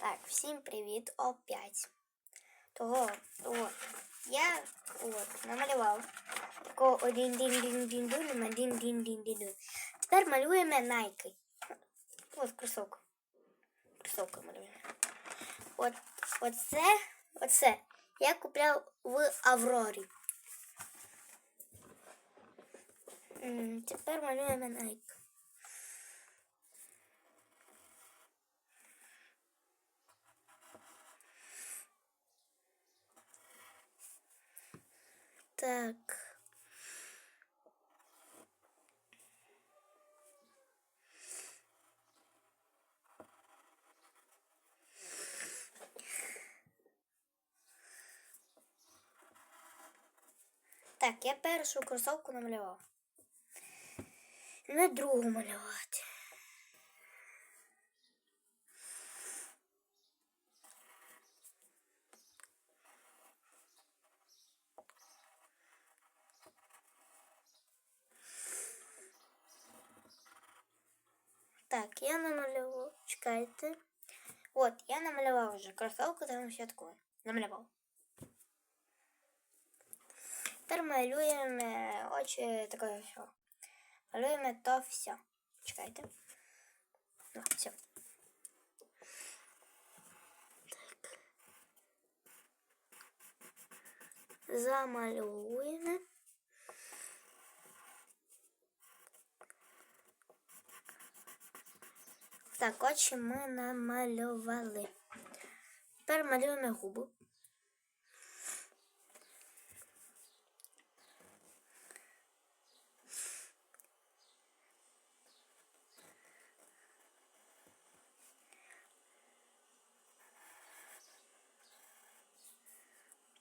Так, всім привіт опять. Того, от, я от, намалював такого один дін дін дін дін один дін дін дін дін. Тепер малюємо найки. От кросовка. Кросовка малюємо. От, оце, оце я купляв в Аврорі. Тепер малюємо найк. Так. Так, я першу кросовку намалював. Не другу малювати. Так, я намалював. Чекайте. От, я намалював вже кросовку, там все таке. Намалював. Тепер малюємо очі таке все. Малюємо то все. Чекайте. Ну, все. Так. Замалюємо. Так, очі ми намалювали. Тепер малюємо губи.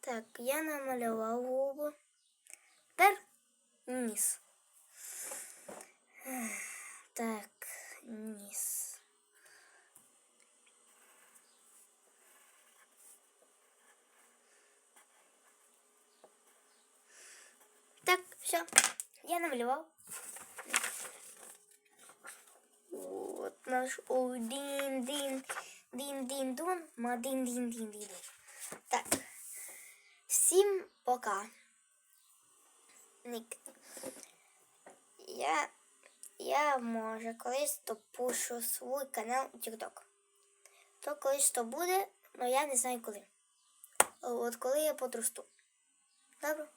Так, я намалював губи. Тепер ніс. Так, Все. Я намалював. Вот наш один дин дин дин дун ма дин дин дин. Так. Всім пока. Ник. Я, я може колись допушу свій канал у TikTok. То колись то буде, але я не знаю коли. От коли я подросту. Добре?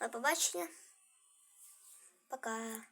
До побачення. Пока.